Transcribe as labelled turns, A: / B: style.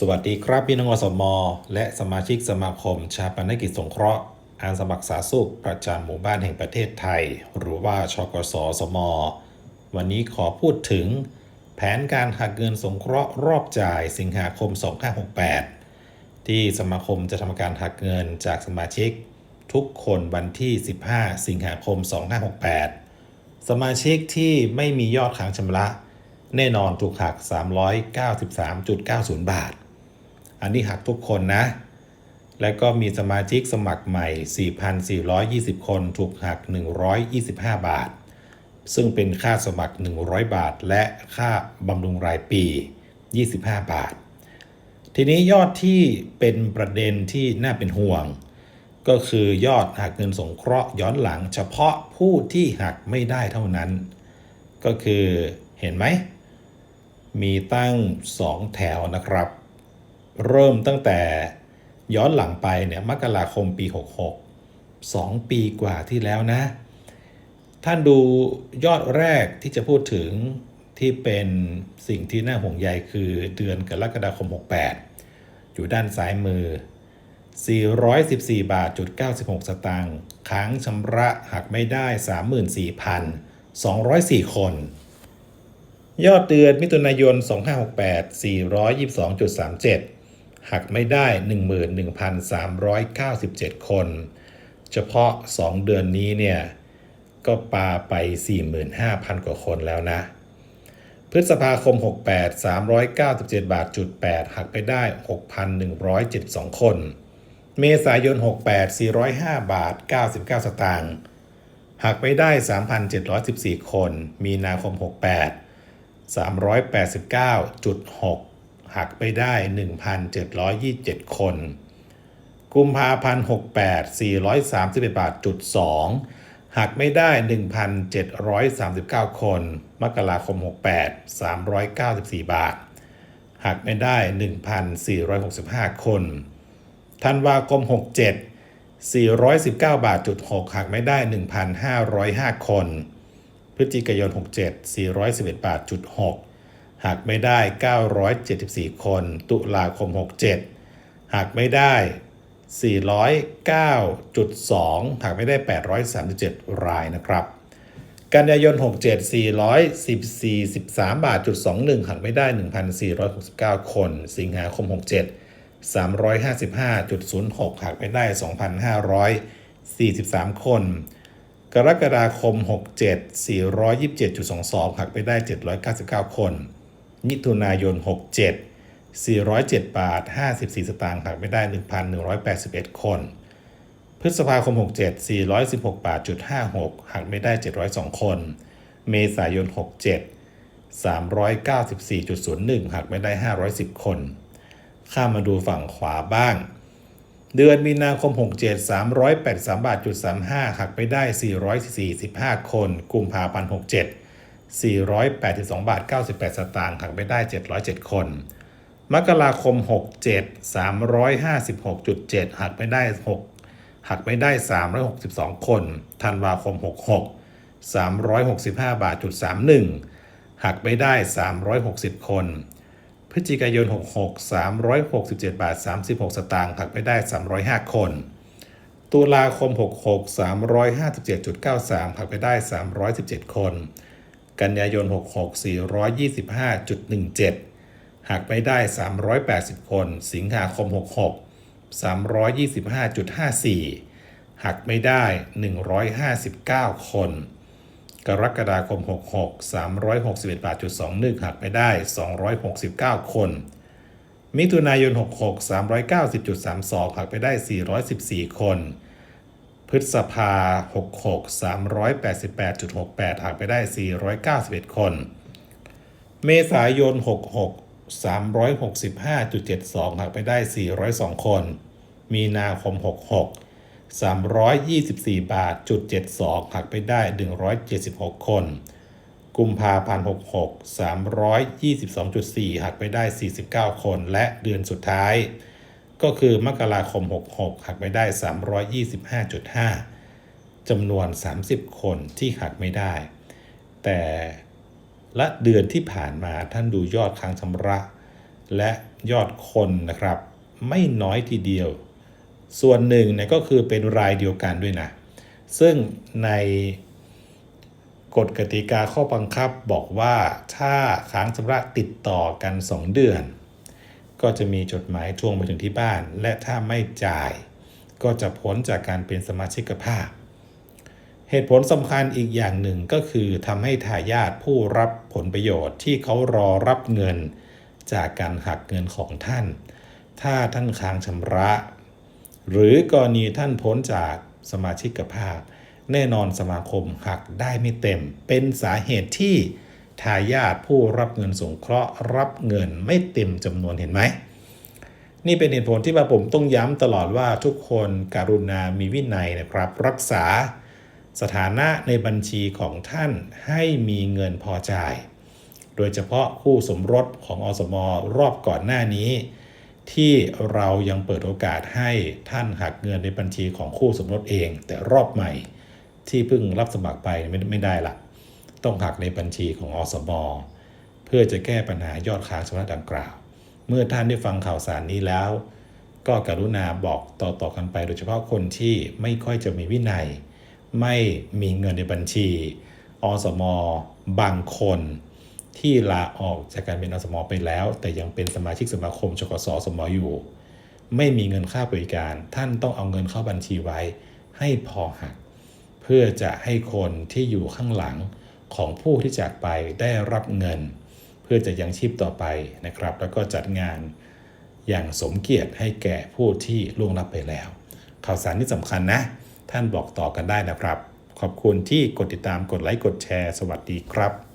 A: สวัสดีครับพี่น้องอสมและสมาชิกสมาคม ชาปนกิจสงเคราะห์อาสมัครสาสุขประจำหมู่บ้านแห่งประเทศไทย หรือว่าชกสสม วันนี้ขอพูดถึง แผนการหักเงินสงเคราะห์รอบจ่ายสิงหาคม 2568 ที่สมาคมจะทำการหักเงินจากสมาชิก ทุกคนวันที่ 15 สิงหาคม 2568 สมาชิกที่ไม่มียอดค้างชำระแน่นอนถูกหัก 393.90 บาท อันนี้หักทุกคนนะ แล้วก็มีสมาชิกสมัครใหม่ 4,420 คน ถูกหัก 125 บาท ซึ่งเป็นค่าสมัคร 100 บาท และค่าบำรุงรายปี 25 บาท ทีนี้ยอดที่เป็นประเด็นที่น่าเป็นห่วง ก็คือยอดหักเงินสงเคราะห์ย้อนหลัง เฉพาะผู้ที่หักไม่ได้เท่านั้น ก็คือเห็นไหมมีตั้ง 2 แถวนะครับ เริ่มตั้งแต่ย้อนหลังไปเนี่ยมกราคมปี 66 2 ปีกว่าที่แล้วนะ ท่านดูยอดแรกที่จะพูดถึงที่เป็นสิ่งที่น่าห่วงใยคือเดือนกรกฎาคม 68 อยู่ด้านซ้ายมือ 414 บาทจุด96 สตางค์ค้างชำระหักไม่ได้ 34,204 คน ยอดเดือนมิถุนายน 2568 422.37 หักไม่ได้ 11,397 คน เฉพาะ 2 เดือนนี้เนี่ย ก็ปาไป 45,000 กว่าคนแล้วนะ พฤษภาคม 68 397 บาทจุด8หักไปได้ 6,172 คน เมษายน 68 405 บาท 99 สตางค์หักไปได้ 3,714 คน มีนาคม 68 389.6 หักไปได้ 1,727 คน กุมภาพันธ์68 431บาทจุด2หักไม่ได้ 1,739 คน มกราคม 68 394 บาท หักไม่ได้ 1,465 คน ธันวาคม 67 419 บาทจุด6หักไม่ได้ 1,505 คน พฤศจิกายน 67 411 บาทจุด6 หักไม่ได้ 974 คน ตุลาคม 67หักไม่ได้ 409.2หักไม่ได้ 837 รายนะครับ กันยายน 67 414 13 บาทจุด21หักไม่ได้ 1,469 คน สิงหาคม 67 355.06หักไม่ได้ 2,543 คนกรกฎาคม 67 427.22 หักไปได้ 799 คน มิถุนายน 67 407 บาท 54 สตางค์หักไม่ได้ 1,181 คน พฤษภาคม 67 416 บาทจุด56หักไม่ได้ 702 คน เมษายน 67 394.01 หักไม่ได้ 510 คน ข้ามมาดูฝั่งขวาบ้าง เดือนมีนาคม 67 383บาทจุด35หักไปได้ 445 คน กุมภาพันธ์67 482 บาท 98 สตางค์หักไปได้ 707 คน มกราคม 67 356.7 หักไปได้ 6 หักไปได้ 362 คน ธันวาคม 66 365 บาทจุด31 หักไปได้ 360 คน พฤศจิกายน 66 367 บาท 36 สตางค์หักไปได้ 305 คน ตุลาคม 66 357.93 หักไปได้ 317 คน กันยายน 66 425.17หักไปได้ 380 คน สิงหาคม 66 325.54 หักไม่ได้ 159 คน กรกฎาคม 66 361บาทจุด21 หักไม่ได้ 269 คน มิถุนายน 66 390.32 หักไปได้ 414 คน พฤษภา 66 388.68หักไปได้ 491 คน เมษายน 66 365.72หักไปได้ 402 คน มีนาคม 66 324 บาทจุด72หักไปได้ 176 คน กุมภาพันธ์66 322.4หักไปได้ 49 คน และเดือนสุดท้าย ก็คือมกราคม 66 หักไปได้ 325.5จำนวน 30 คนที่หักไม่ได้ แต่ละเดือนที่ผ่านมาท่านดูยอดค้างชำระ และยอดคนนะครับ ไม่น้อยทีเดียว ส่วนหนึ่งเนี่ยก็คือเป็นรายเดียวกันด้วยนะ ซึ่งในกฎกติกาข้อบังคับบอกว่าถ้าค้างชำระติดต่อกัน 2 เดือน ก็จะมีจดหมายทวงไปถึงที่บ้าน และถ้าไม่จ่าย ก็จะพ้นจากการเป็นสมาชิกภาพ เหตุผลสำคัญอีกอย่างหนึ่งก็คือทำให้ทายาทผู้รับผลประโยชน์ที่เขารอรับเงิน จากการหักเงินของท่าน ถ้าท่านค้างชำระ หรือกรณีท่านพ้นจากสมาชิกภาพ แน่นอนสมาคมหักได้ไม่เต็ม เป็นสาเหตุที่ ทายาทผู้รับเงินสงเคราะห์รับเงินไม่เต็มจำนวนเห็นไหม นี่เป็นเหตุผลที่ว่าผมต้องย้ำตลอดว่าทุกคนการุณามีวินัยนะครับ รักษาสถานะในบัญชีของท่านให้มีเงินพอจ่าย โดยเฉพาะคู่สมรสของอสมรอบก่อนหน้านี้ ที่เรายังเปิดโอกาสให้ท่านหักเงินในบัญชีของคู่สมรสเอง แต่รอบใหม่ที่เพิ่งรับสมัครไปไม่ไม่ได้ละ ต้องหักในบัญชีของอสมเพื่อจะแก้ปัญหายอดค้างชำระดังกล่าว เมื่อท่านได้ฟังข่าวสารนี้แล้ว ก็กรุณาบอกต่อๆกันไป โดยเฉพาะคนที่ไม่ค่อยจะมีวินัย ไม่มีเงินในบัญชี อสมบางคนที่ลาออกจากการเป็นอสมไปแล้ว แต่ยังเป็นสมาชิกสมาคมชกสสมอยู่ ไม่มีเงินค่าบริการ ท่านต้องเอาเงินเข้าบัญชีไว้ ให้พอหัก เพื่อจะให้คนที่อยู่ข้างหลัง ของผู้ที่จากไปได้รับเงิน เพื่อจะยังชีพต่อไปนะครับ แล้วก็จัดงานอย่างสมเกียรติให้แก่ผู้ที่ล่วงลับไปแล้ว ข่าวสารที่สำคัญนะ ท่านบอกต่อกันได้นะครับ ขอบคุณที่กดติดตามกดไลค์กดแชร์ สวัสดีครับ